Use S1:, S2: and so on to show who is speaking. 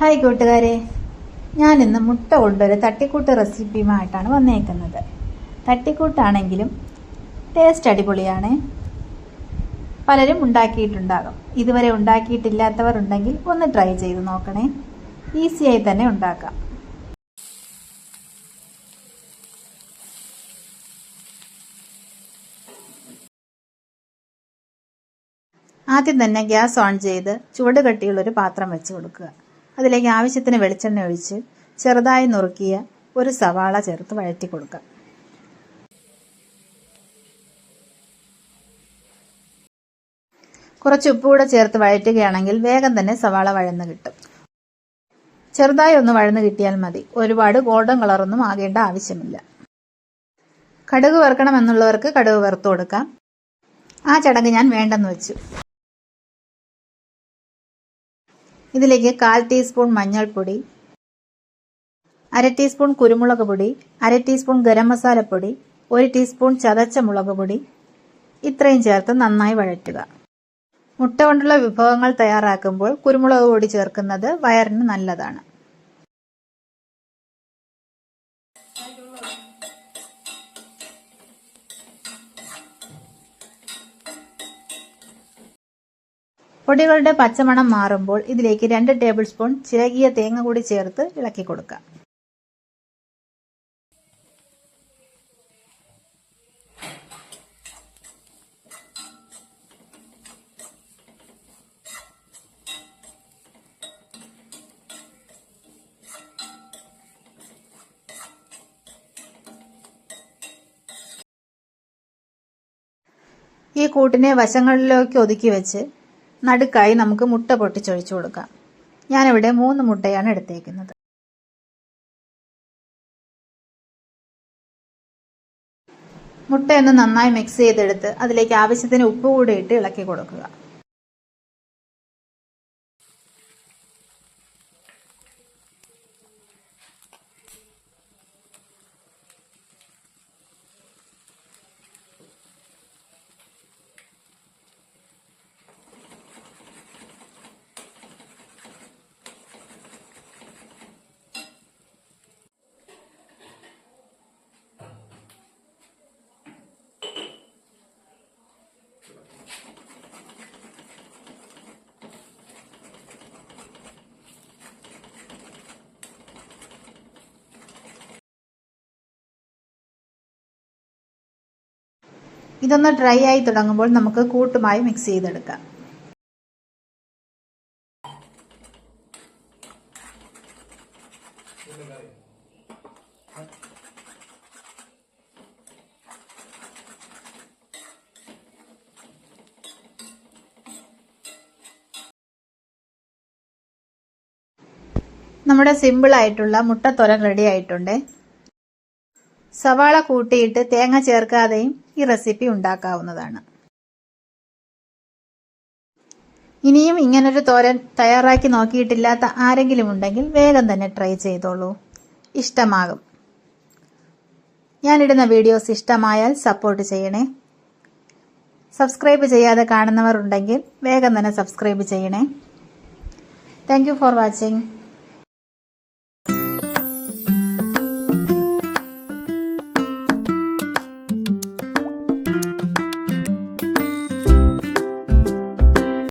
S1: Hi കൂട്ടുകാരെ. ഞാൻ ഇന്ന് മുട്ട കൊണ്ടൊരു തട്ടിക്കൂട്ട് റെസിപ്പിയുമായിട്ടാണ് വന്നേക്കുന്നത്. തട്ടിക്കൂട്ടാണെങ്കിലും ടേസ്റ്റ് അടിപൊളിയാണ്. പലരും ഉണ്ടാക്കിയിട്ടുണ്ടാകും. ഇതുവരെ ഉണ്ടാക്കിയിട്ടില്ലാത്തവർ ഉണ്ടെങ്കിൽ ഒന്ന് ട്രൈ ചെയ്ത് നോക്കണേ. ഈസിയായി തന്നെ ഉണ്ടാക്കാം. ആദ്യം തന്നെ ഗ്യാസ് ഓൺ ചെയ്ത് ചുവട് കട്ടിയുള്ളൊരു പാത്രം വെച്ച് കൊടുക്കുക. അതിലേക്ക് ആവശ്യത്തിന് വെളിച്ചെണ്ണ ഒഴിച്ച് ചെറുതായി നുറുക്കിയ ഒരു സവാള ചേർത്ത് വഴറ്റി കൊടുക്കാം. കുറച്ച് ഉപ്പ് കൂടെ ചേർത്ത് വഴറ്റുകയാണെങ്കിൽ വേഗം തന്നെ സവാള വഴന്ന് കിട്ടും. ചെറുതായി ഒന്ന് വഴന്ന് കിട്ടിയാൽ മതി. ഒരുപാട് ഗോൾഡൻ കളറൊന്നും ആകേണ്ട ആവശ്യമില്ല. കടുക് വറുക്കണമെന്നുള്ളവർക്ക് കടുക് വറുത്തു കൊടുക്കാം. ആ ചടങ്ങ് ഞാൻ വേണ്ടെന്ന് വെച്ചു. ഇതിലേക്ക് കാൽ ടീസ്പൂൺ മഞ്ഞൾപ്പൊടി അര ടീസ്പൂൺ കുരുമുളക് പൊടി അര ടീസ്പൂൺ ഗരം മസാലപ്പൊടി ഒരു ടീസ്പൂൺ ചതച്ച മുളക് പൊടി. ഇത്രയും ചേർത്ത് നന്നായി വഴറ്റുക. മുട്ട കൊണ്ടുള്ള വിഭവങ്ങൾ തയ്യാറാക്കുമ്പോൾ കുരുമുളക് പൊടി ചേർക്കുന്നത് വയറിന് നല്ലതാണ്. പൊടികളുടെ പച്ചമണം മാറുമ്പോൾ ഇതിലേക്ക് രണ്ട് ടേബിൾ സ്പൂൺ ചിരകിയ തേങ്ങ കൂടി ചേർത്ത് ഇളക്കി കൊടുക്കാം. ഈ കൂട്ടിനെ വശങ്ങളിലേക്ക് ഒതുക്കി വെച്ച് നടുക്കായി നമുക്ക് മുട്ട പൊട്ടിച്ചൊഴിച്ചു കൊടുക്കാം. ഞാനിവിടെ മൂന്ന് മുട്ടയാണ് എടുത്തേക്കുന്നത്. മുട്ടയൊന്ന് നന്നായി മിക്സ് ചെയ്തെടുത്ത് അതിലേക്ക് ആവശ്യത്തിന് ഉപ്പ് കൂടി ഇട്ട് ഇളക്കി കൊടുക്കുക. ഇതൊന്ന് ഡ്രൈ ആയി തുടങ്ങുമ്പോൾ നമുക്ക് കൂട്ടുമായി മിക്സ് ചെയ്തെടുക്കാം. നമ്മുടെ സിമ്പിൾ ആയിട്ടുള്ള മുട്ടത്തോരൻ റെഡി ആയിട്ടുണ്ട്. സവാള കൂട്ടിയിട്ട് തേങ്ങ ചേർക്കാതെയും ഈ റെസിപ്പി ഉണ്ടാക്കാവുന്നതാണ്. ഇനിയും ഇങ്ങനൊരു തോരൻ തയ്യാറാക്കി നോക്കിയിട്ടില്ലാത്ത ആരെങ്കിലും ഉണ്ടെങ്കിൽ വേഗം തന്നെ ട്രൈ ചെയ്തോളൂ. ഇഷ്ടമാകും. ഞാനിടുന്ന വീഡിയോസ് ഇഷ്ടമായാൽ സപ്പോർട്ട് ചെയ്യണേ. സബ്സ്ക്രൈബ് ചെയ്യാതെ കാണുന്നവർ ഉണ്ടെങ്കിൽ വേഗം തന്നെ സബ്സ്ക്രൈബ് ചെയ്യണേ. Thank for watching